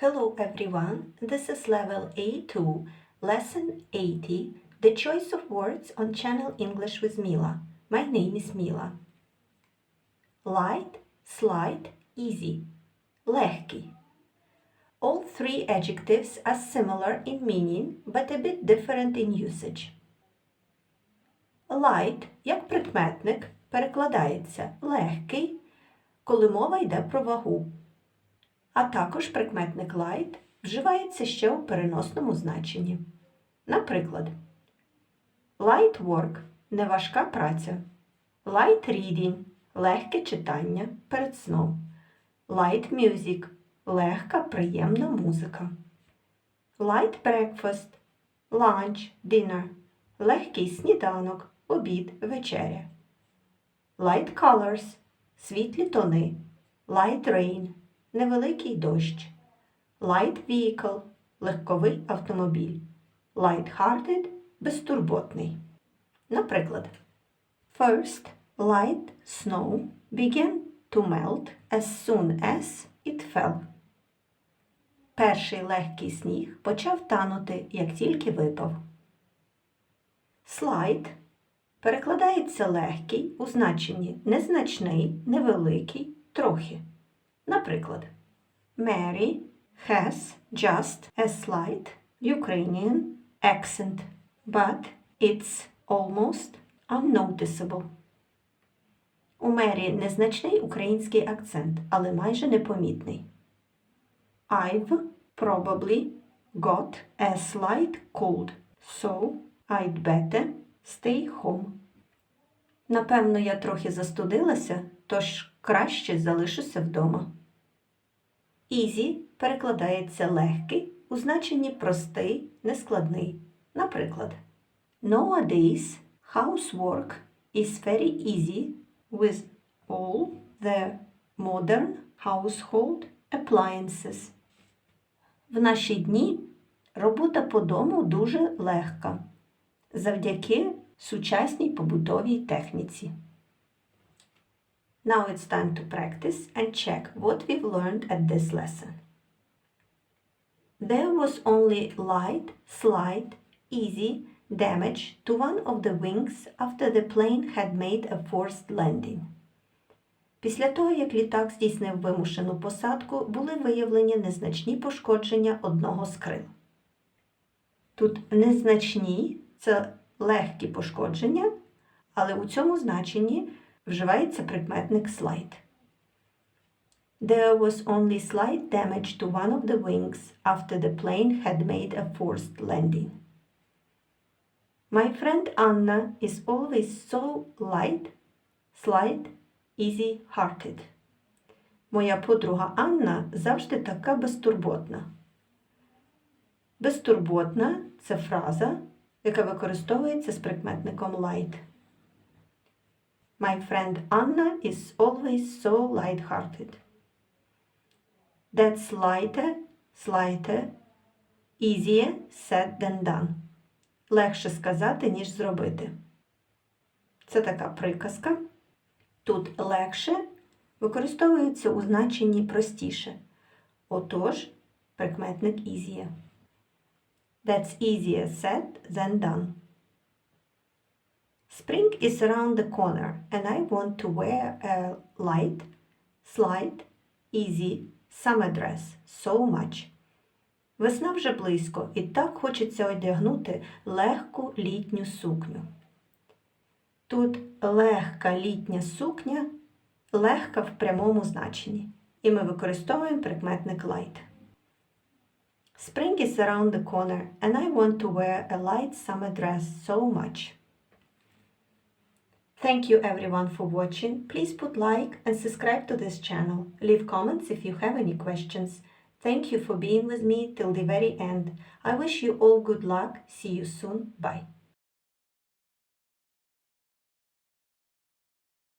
Hello everyone, this is level A2, lesson 80, the choice of words on channel English with Mila. My name is Mila. Light, slight, easy. Легкий. All three adjectives are similar in meaning, but a bit different in usage. Light, як прикметник, перекладається легкий, коли мова йде про вагу. А також прикметник light вживається ще у переносному значенні. Наприклад, light work неважка праця, light reading легке читання перед сном, light music легка приємна музика, light breakfast, lunch, dinner легкий сніданок, обід, вечеря, light colors світлі тони, light rain невеликий дощ, light vehicle легковий автомобіль, light-hearted безтурботний. Наприклад, first light snow began to melt as soon as it fell. Перший легкий сніг почав танути, як тільки випав. Слайд перекладається легкий у значенні незначний, невеликий, трохи. Наприклад, Mary has just a slight Ukrainian accent, but it's almost unnoticeable. У Мері незначний український акцент, але майже непомітний. I've probably got a slight cold, so I'd better stay home. Напевно, я трохи застудилася, тож краще залишуся вдома. Easy перекладається легкий у значенні простий, нескладний. Наприклад, Nowadays housework is very easy with all the modern household appliances. В наші дні робота по дому дуже легка завдяки сучасній побутовій техніці. Now it's time to practice and check what we've learned at this lesson. There was only light, slight, easy damage to one of the wings after the plane had made a forced landing. Після того, як літак здійснив вимушену посадку, були виявлені незначні пошкодження одного з крил. Тут незначні це легкі пошкодження, але у цьому значенні вживається прикметник slight. There was only slight damage to one of the wings after the plane had made a forced landing. My friend Anna is always so light, slight, easy-hearted. Моя подруга Анна завжди така безтурботна. Безтурботна це фраза, яка використовується з прикметником light. My friend Anna is always so light-hearted. That's lighter, slighter, easier said than done. Легше сказати, ніж зробити. Це така приказка. Тут легше використовується у значенні простіше. Отож, прикметник easier. That's easier said than done. Spring is around the corner and I want to wear a light, slight, easy summer dress so much. Весна вже близько, і так хочеться одягнути легку літню сукню. Тут легка літня сукня, легка в прямому значенні. І ми використовуємо прикметник light. Spring is around the corner and I want to wear a light summer dress so much. Thank you everyone for watching. Please put like and subscribe to this channel. Leave comments if you have any questions. Thank you for being with me till the very end. I wish you all good luck. See you soon. Bye.